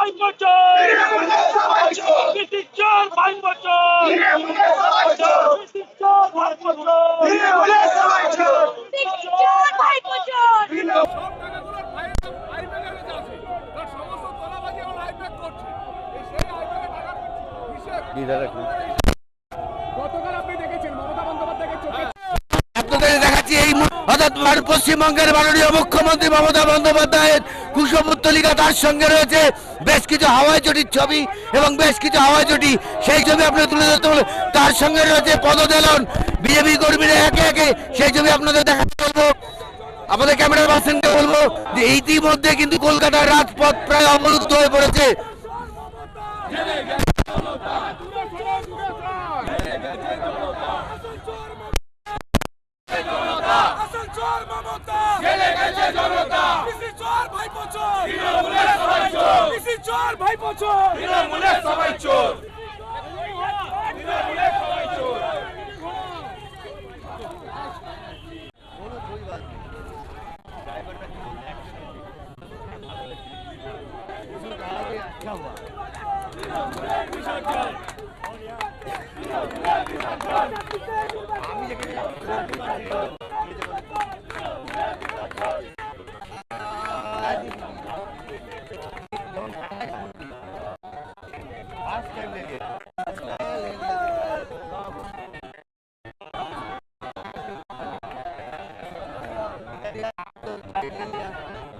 পাঁচ বছর বছর দেখাচ্ছি এই পশ্চিমবঙ্গের মাননীয় মুখ্যমন্ত্রী মমতা বন্দ্যোপাধ্যায়ের কুশপুত্তলিকা তার সঙ্গে রয়েছে বেশ কিছু হাওয়াই চটির ছবি এবং বেশ কিছু হাওয়াই চটি সেই ছবি আপনাদের তুলে ধরতে বলে তার সঙ্গে রয়েছে পদদেলন, বিজেপি কর্মীরা একে একে সেই ছবি আপনাদের দেখাতে বলব। আমাদের ক্যামেরা পার্সনকে বলব যে ইতিমধ্যে কিন্তু কলকাতার রাজপথ প্রায় অবরুদ্ধ হয়ে পড়েছে। চোর ভাইপো চোর তৃণমূলের সবাই दिया